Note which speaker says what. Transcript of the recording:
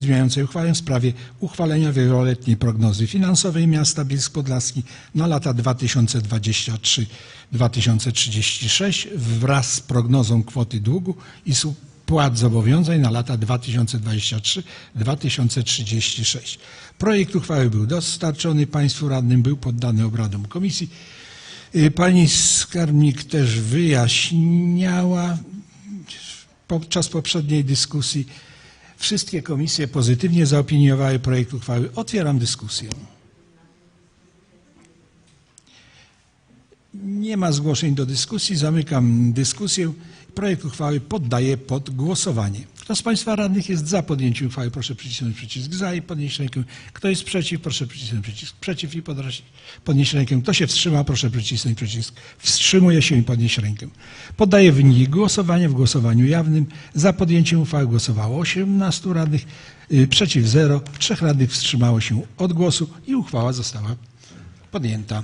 Speaker 1: zmieniającej uchwałę w sprawie uchwalenia wieloletniej prognozy finansowej miasta Bielsk Podlaski na lata 2023-2036 wraz z prognozą kwoty długu i spłat zobowiązań na lata 2023-2036. Projekt uchwały był dostarczony Państwu radnym, był poddany obradom komisji. Y, Pani skarbnik też wyjaśniała podczas poprzedniej dyskusji. Wszystkie komisje pozytywnie zaopiniowały projekt uchwały. Otwieram dyskusję. Nie ma zgłoszeń do dyskusji. Zamykam dyskusję. Projekt uchwały poddaję pod głosowanie. Kto z Państwa radnych jest za podjęciem uchwały, proszę przycisnąć przycisk za i podnieść rękę. Kto jest przeciw, proszę przycisnąć przycisk przeciw i podnieść- rękę. Kto się wstrzymał, proszę przycisnąć przycisk wstrzymuje się i podnieść rękę. Poddaję wyniki głosowania w głosowaniu jawnym. Za podjęciem uchwały głosowało 18 radnych, y, przeciw 0, trzech radnych wstrzymało się od głosu i uchwała została podjęta.